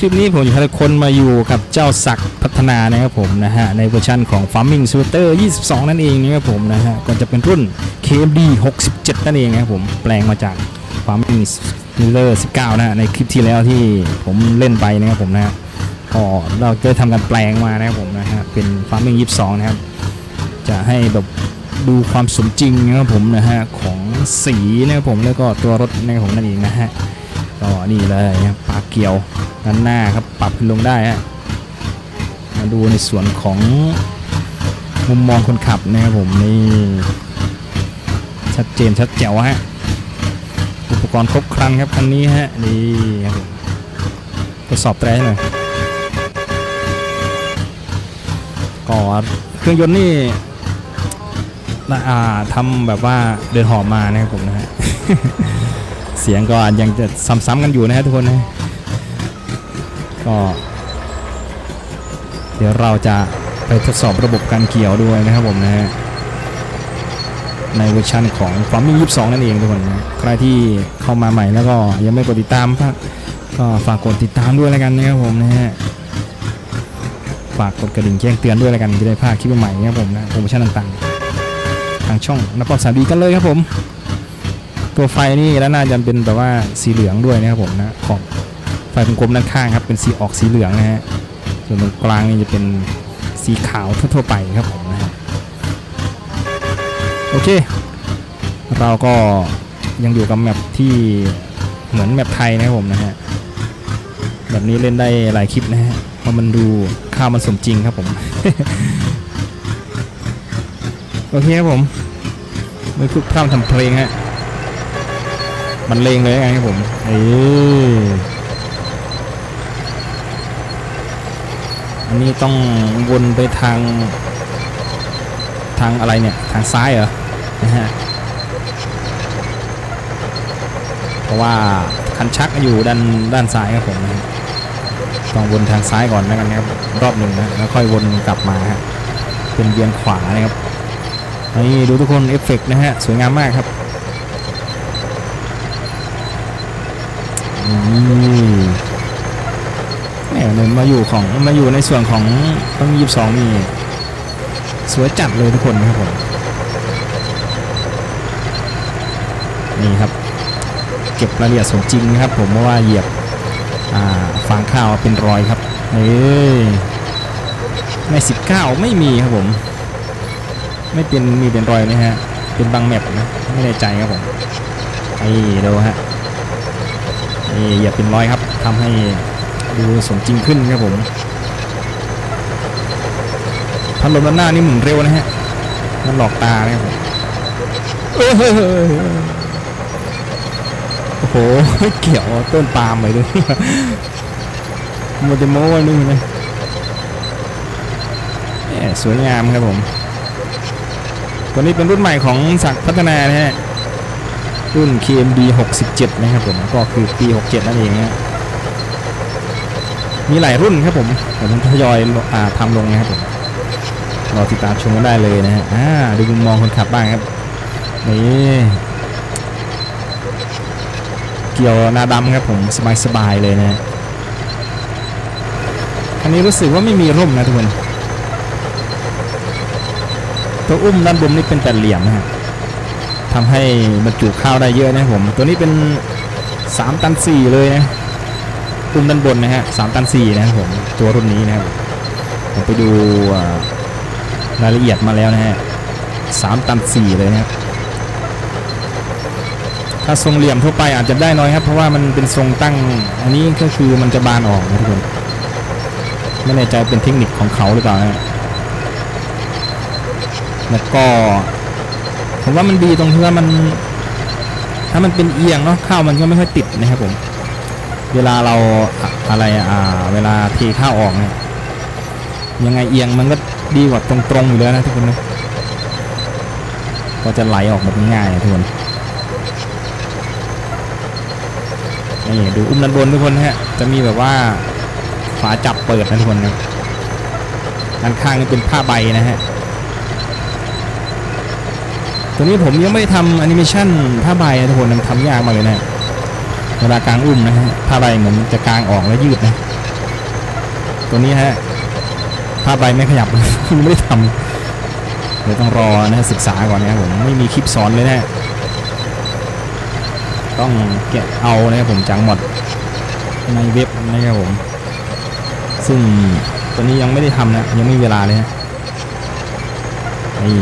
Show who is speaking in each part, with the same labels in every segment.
Speaker 1: คลิปนี้ผมจะพาทุกคนมาอยู่กับเจ้าศักพัฒนานะครับผมนะฮะในเวอร์ชันของ Farming Simulator 22 นั่นเองนะครับผมนะฮะก็จะเป็นรุ่น KMD 67 นั่นเองนะครับผมแปลงมาจาก Farming Simulator 19 นะฮะในคลิปที่แล้วที่ผมเล่นไปนะครับผมนะฮะก็เราได้ทำการแปลงมานะครับผมนะฮะเป็น Farming 22 นะครับจะให้แบบดูความสมจริงนะครับผมนะฮะของสีนะครับผมแล้วก็ตัวรถนะครับผมนั่นเองนะฮะก็นี่เลยนะปลาเกียว ด้านหน้าครับปรับขึ้นลงได้ฮะมาดูในส่วนของมุมมองคนขับนะครับผมนี่ชัดเจนชัดแจ๋วฮะอุปกรณ์ครบครันครับคันนี้ฮะนี่ครับผมทดสอบแตรหน่อยก็เครื่องยนต์นี่น่าอ่าทำแบบว่าเดินหอบมานะครับผมนะฮะเสียงก็ยังจะซ้ำๆกันอยู่นะฮะทุกคนนะ ก็ เดี๋ยวเราจะไปทดสอบระบบการเกี่ยวด้วยนะครับผมนะฮะในเวอร์ชันของ Farming 22 นั่นเองทุกคนนะใครที่เข้ามาใหม่แล้วก็ยังไม่กดติดตามก็ก็ฝากกดติดตามด้วยแล้วกันนะครับผมนะฮะฝากกดกระดิ่งแจ้งเตือนด้วยแล้วกันจะได้พลาดคลิปใหม่นะครับผมนะโปรโมชั่นต่างๆ ทางช่องนับปอบสามดีกันเลยครับผม ตัวไฟนี่แล้วน่าจะเป็นแบบว่าสีเหลืองด้วยนะครับผมนะขอบ ไฟวงกลมด้านข้างครับเป็นสีออกสีเหลืองนะฮะส่วนตรงกลางนี่จะเป็นสีขาวทั่วๆไปครับผมนะฮะโอเค เราก็ยังอยู่กับแมปที่เหมือนแมปไทยนะครับผมนะฮะแบบนี้เล่นได้หลายคลิปนะฮะเพราะมันดูข้าวมันสมจริงครับผมโอเคครับผมไม่พูดพร่ำทำเพลงฮะมันเลงเลยไงครับผมเออ อันนี้ต้องวนไปทาง ทางอะไรเนี่ย ทางซ้ายเหรอนะฮะเพราะว่าคันชักอยู่ด้านด้านซ้ายครับผมนะต้องวนทางซ้ายก่อนแล้วกันครับรอบหนึ่งนะแล้วค่อยวนกลับมาฮะเป็นเวียนขวานะครับนี่ดูทุกคนเอฟเฟกต์นะฮะสวยงามมากครับอืมแหม เนี่ยมาอยู่ของมาอยู่ในส่วนของต้องยี่สิบสองนี่สวยจัดเลยทุกคนครับผมนี่ครับ เก็บรายละเอียดสมจริงนะครับ ผมเพราะว่าเหยียบฟางข้าวเป็นรอยครับเอ้ยในสิบเก้าไม่มีครับผม ไม่เป็นมีเป็นรอยไหมฮะเป็นบางแมปนะไม่แน่ใจครับผมไอ้ดูฮะนี่อย่าเป็นรอยครับทำให้ ดูสมจริงขึ้นครับผมพัดลมด้านหน้านี่หมุนเร็วนะฮะ มันหลอกตานะครับผมเฮ้ยโอ้โห เกี่ยวต้นปาล์มไปด้วยมันจะโม้ไว้นี่นะแหม่สวยงามครับผม ตัวนี้เป็นรุ่นใหม่ของศักพัฒนานะฮะ รุ่น KMD 67 นะครับผม ก็คือปี 67 นั่นเองนะ มีหลายรุ่นครับผมเดี๋ยวผมทยอยอ่าทำลงนะครับผมรอติดตามชมกันได้เลยนะฮะอ่าดูมุมมองคนขับบ้างครับนี่เกี่ยวนาดำครับผมสบายๆเลยนะคันนี้รู้สึกว่าไม่มีร่มนะทุกคนตัวอุ้มด้านบนนี่เป็นแปดเหลี่ยมนะฮะทำให้บรรจุข้าวได้เยอะนะครับผม ตัวนี้เป็น 3 ตัน 4 เลยนะ ปุ่มด้านบนนะฮะ3ตัน4นะครับผมตัวรุ่นนี้นะครับผมไปดูรายละเอียดมาแล้วนะฮะ3ตัน4เลยนะครับถ้าทรงเหลี่ยมทั่วไปอาจจะได้น้อยครับ เพราะว่ามันเป็นทรงตั้ง อันนี้ก็คือมันจะบานออกนะทุกคนไม่แน่ใจเป็นเทคนิคของเขาหรือเปล่านะแล้วก็ผมว่ามันดีตรงที่ว่ามัน ถ้ามันเป็นเอียงเนาะข้าวมันก็ไม่ค่อยติดนะครับผม เวลาเราอะไรอ่า เวลาเทข้าวออกเนี่ยยังไงเอียงมันก็ดีกว่าตรงๆอยู่แล้วนะทุกคนนะก็จะไหลออกแบบง่ายนะทุกคนนี่ดูอุ้มด้านบนทุกคนนะฮะจะมีแบบว่าฝาจับเปิดนะทุกคนนะด้านข้างนี่เป็นผ้าใบนะฮะตัวนี้ผมยังไม่ทำแอนิเมชันผ้าใบนะทุกคนมันทำยากมากเลยนะ เวลากลางอุ้มนะฮะผ้าใบเหมือนจะกลางออกแล้วยืดนะ ตัวนี้ฮะผ้าใบไม่ขยับไม่ได้ทำเดี๋ยวต้องรอนะศึกษาก่อนนะครับผมไม่มีคลิปสอนเลยนะต้องแกะเอานะครับผมจากหมดในเว็บนะครับผม ซึ่งตัวนี้ยังไม่ได้ทำนะยังไม่มีเวลาเลยฮะนี่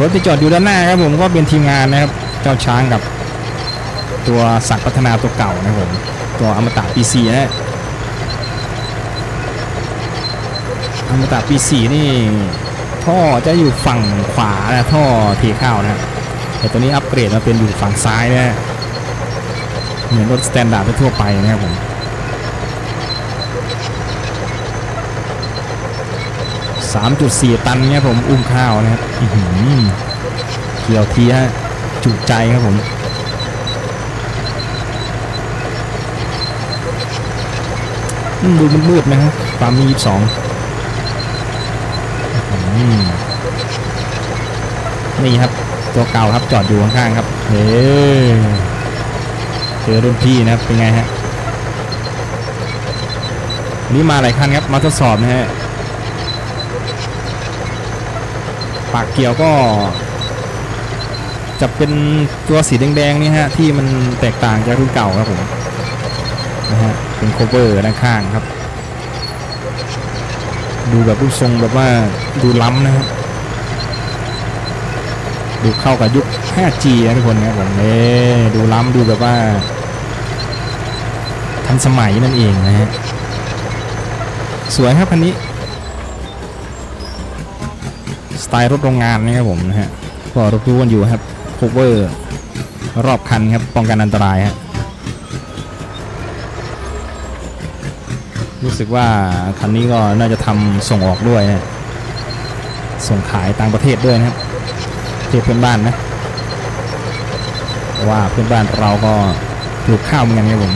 Speaker 1: รถที่จอดอยู่ด้านหน้าครับผมก็เป็นทีมงานนะครับ เจ้าช้างกับ ตัวสักดิ์พัฒนาตัวเก่านะครับผมตัวอมตะปีสีนะฮะอมตะปีสีนี่ท่อจะอยู่ฝั่งขวานะท่อเทข้าวนะแต่ตัวนี้อัปเกรดมาเป็นอยู่ฝั่งซ้ายนะฮะเหมือนรถสแตนดาร์ดทั่วไปนะครับผม3.4ตันเนี่ยผมอุ้มข้าวนะครับเกี่ยวทีฮะจุใจครับผม อืมดูมืดๆนะครับฟามมี22อื้อหือนี่ครับ ตัวเก่าครับจอดอยู่ข้างๆครับเฮ้เจอรุ่นพี่นะครับเป็นไงฮะนี่มาหลายคันครับมาทดสอบนะฮะปากเกี่ยวก็ จะเป็นตัวสีแดงๆนี่ฮะที่มันแตกต่างจากรุ่นเก่าครับผม นะฮะเป็นโคเวอร์ด้านข้างครับ ดูแบบรูปทรงแบบว่าดูล้ำนะครับดูเข้ากับยุค 5G นะทุกคนนะครับผมเอดูล้ำดูแบบว่า ทันสมัยนั่นเองนะฮะสวยครับคันนี้ สไตล์รถโรงงานนะครับผมนะฮะก็รบรู้กันอยู่ครับโคเวอร์รอบคันครับป้องกันอันตรายฮะ รู้สึกว่าคันนี้ก็น่าจะทำส่งออกด้วยนะส่งขายต่างประเทศด้วยนะครับประเทศเพื่อนบ้านนะว่าเพื่อนบ้านเราก็ปลูกข้าวเหมือนกันครับผม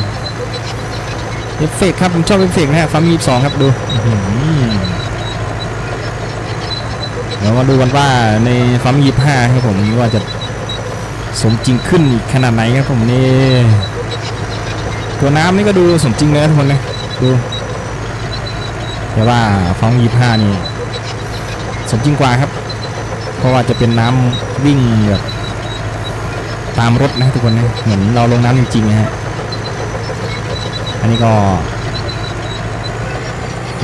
Speaker 1: เอฟเฟกครับผมชอบเอฟเฟกนะฮะฟาร์มยี่สองครับดูเดี๋ยวมาดูกันว่าในฟาร์มยี่ห้าครับผมว่าจะสมจริงขึ้นขนาดไหนครับผมนี่ตัวน้ำนี่ก็ดูสมจริงเลยทุกคนนะดู แต่ว่าฟาร์มยี่ห้านี่สมจริงกว่าครับ เพราะว่าจะเป็นน้ำวิ่งแบบตามรถนะทุกคนนะเหมือนเราลงน้ำจริงๆนะฮะอันนี้ก็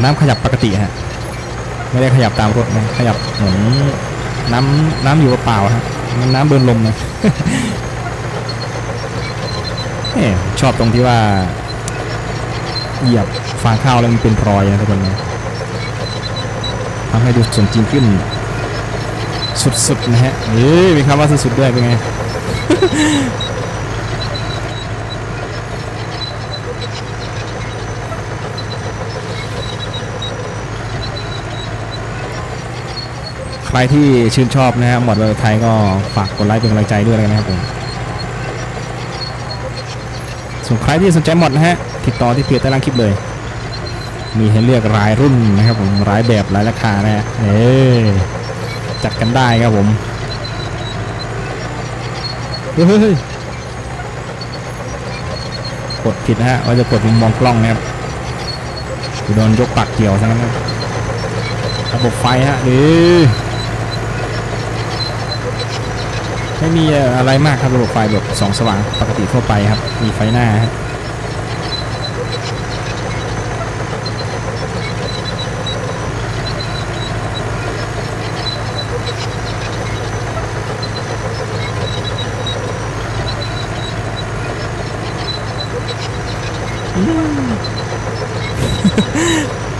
Speaker 1: น้ำขยับปกติฮะไม่ได้ขยับตามรถนะขยับเหมือนน้ำน้ำอยู่เปล่าๆฮะมันน้ำเดินลมนะชอบตรงที่ว่า เหยียบฟางข้าวแล้วมันเป็นรอยนะทุกคนนะทำให้ดูสมจริงขึ้น สุดๆนะฮะเอ้ยมีคำว่าสุดๆด้วยเป็นไงใครที่ชื่นชอบนะฮะหมวดเรือไทยก็ฝากกดไลค์เป็นกำลังใจด้วยนนะครับผม ส่วนใครที่สนใจหมดนะฮะติดต่อที่เพจใต้ล่างคลิปเลย มีให้เลือกรายรุ่นนะครับผมรายแบบรายราคานะฮะเอ้ยจัดกันได้ครับผมเฮ้ยกดผิดนะฮะว่าจะกดมุมมองกล้องนะครับโดนยกปากเกี่ยวซะงั้นนะระบบไฟฮะดี ไม่มีอะไรมากครับระบบไฟแบบสองสว่างปกติทั่วไปครับ มีไฟหน้าฮะ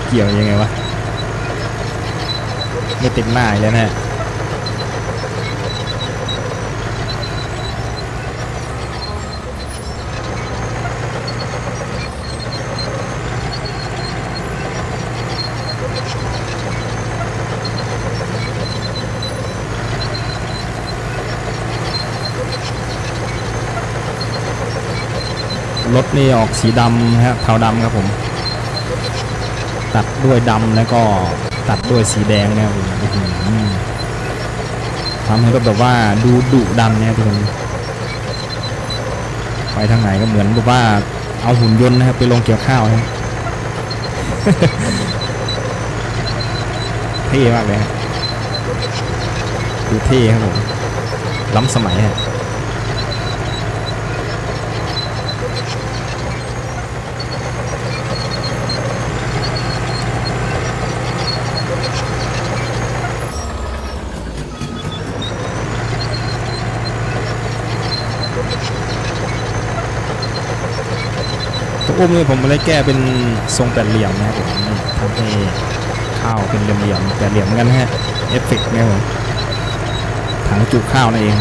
Speaker 1: เกี่ยวยังไงวะ ไม่ติดหน้าอีกแล้วนะฮะ รถนี่ออกสีดำนะฮะเทาดำครับผม ตัดด้วยดำแล้วก็ตัดด้วยสีแดงนะครับผมทำให้รถแบบว่าดูดุดันเนี่ยทุกคนไปทางไหนก็เหมือนแบบว่าเอาหุ่นยนต์นะครับไปลงเกี่ยวข้าวนะเท่มากเลยดูเท่ครับผมล้ำสมัยฮะ อุ้มนี่ผมเลยแก้เป็นทรงแปดเหลี่ยมนะครับผมทำให้ข้าวเป็นเหลี่ยมๆแปดเหลี่ยมเหมือนกันฮะเอฟเฟกต์นะครับผมถังจุข้าวนั่นเอง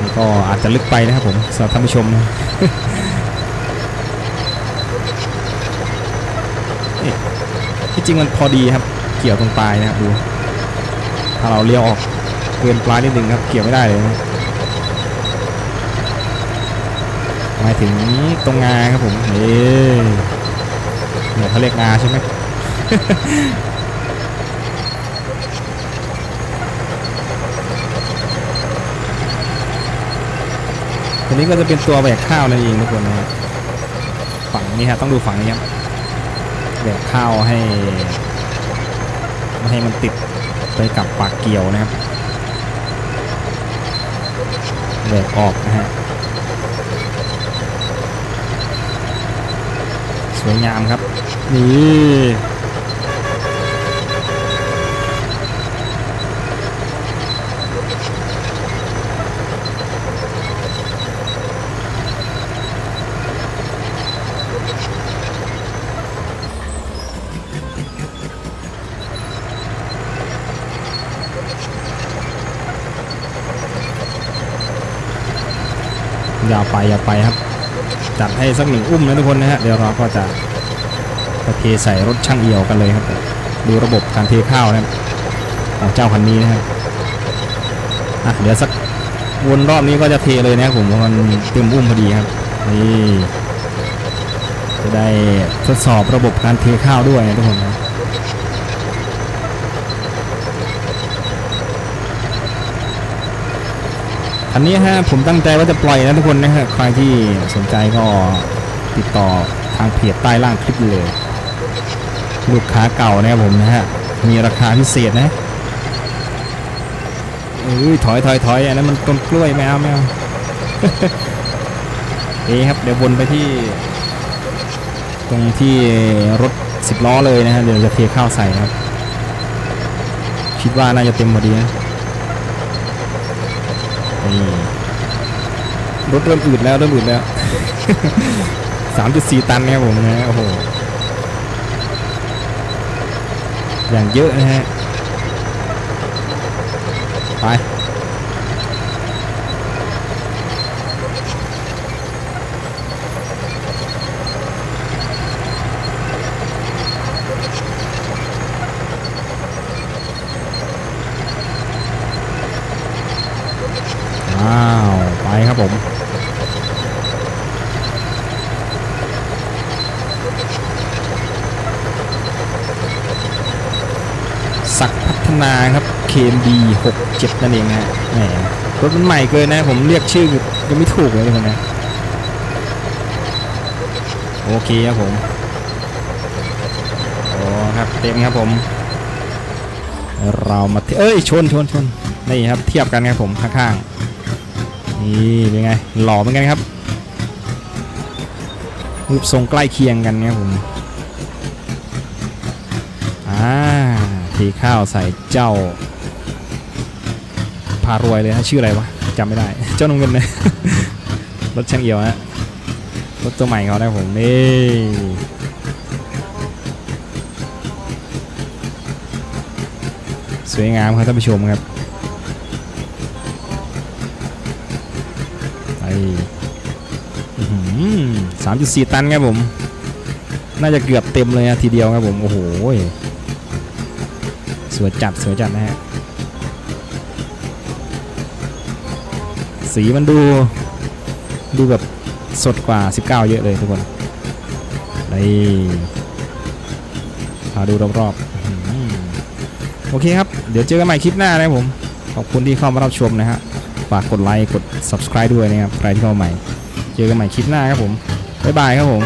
Speaker 1: นี่ก็อาจจะลึกไปนะครับผมสำหรับท่านผู้ชมนะที่จริงมันพอดีครับ เกี่ยวตรงปลายนะครับดู ถ้าเราเลี้ยวออกเกินปลายนิดนึงครับ เกี่ยวไม่ได้เลยนะ ห มาถึงตรงงาครับผมนี่เนี่ยเขาเรียกงาใช่ไหมตัวนี้ก็จะเป็นตัวแบกข้าวนั่นเองทุกคนนะฮะฝั่งนี้ฮะต้องดูฝั่งนี้ครับแบกข้าวให้ไม่ให้มันติดไปกับปากเกี่ยวนะครับแบกออกนะฮะ วยงามครับ นี่อย่าไปอย่าไปครับ จัดให้สักหนึ่งอุ้มนะทุกคนนะฮะเดี๋ยวเราก็จะเทใส่รถช่างเอี่ยวกันเลยครับ ดูระบบการเทข้าวนะครับของเจ้าคันนี้นะครับอะเดี๋ยวสักวนรอบนี้ก็จะเทเลยนะครับผมมันเต็มอุ้มพอดีครับนี่จะได้ทดสอบระบบการเทข้าวด้วยนะทุกคนนะ คันนี้ฮะผมตั้งใจว่าจะปล่อยนะทุกคนนะฮะใครที่สนใจก็ติดต่อทางเพจใต้ล่างคลิปเลย ลูกค้าเก่านะครับผมนะฮะมีราคาพิเศษนะเอ้ยถอยถอยถอยอันนั้นมันต้นกล้วยไม่เอาไม่เอาเอ้ครับเดี๋ยววนไปที่ ตรงที่รถสิบล้อเลยนะฮะเดี๋ยวจะเทข้าวใส่ครับ คิดว่าน่าจะเต็มพอดีนะ รถเริ่มอืดแล้วเริ่มอืดแล้วสามจุดสี่ตันนะครับผมนะโอ้โหอย่างเยอะนะฮะ MD67 นั่นเองนะฮะรถมันใหม่เกินนะ ผมเรียกชื่อยังไม่ถูกเลยนะ โอเคครับผมโอ้ครับเต็มครับผม เรามาเอ้ยชนชนชนนี่ครับเทียบกันครับผมข้างๆนี่เป็นไงหล่อเหมือนกันครับรูปทรงใกล้เคียงกันครับผมอ่าทีข้าวใส่เจ้า พารวยเลยฮะชื่ออะไรวะจำไม่ได้ เจ้าน้องเงินนะรถช่างเอียวฮะรถตัวใหม่เขาได้ผมนี่สวยงามครับท่านผู้ชมครับไปสามจุดสี่ตันครับผม น่าจะเกือบเต็มเลยนะทีเดียวครับผม โอ้โหสวยจัดสวยจัดนะฮะ สีมันดูดูแบบสดกว่า 19 เยอะเลยทุกคนนี่พาดูรอบๆอื้อหือโอเคครับ เดี๋ยวเจอกันใหม่คลิปหน้านะครับผม ขอบคุณที่เข้ามารับชมนะฮะฝากกดไลค์กด subscribe ด้วยนะครับใครที่เข้าใหม่ เจอกันใหม่คลิปหน้าครับผม บ๊ายบายครับผม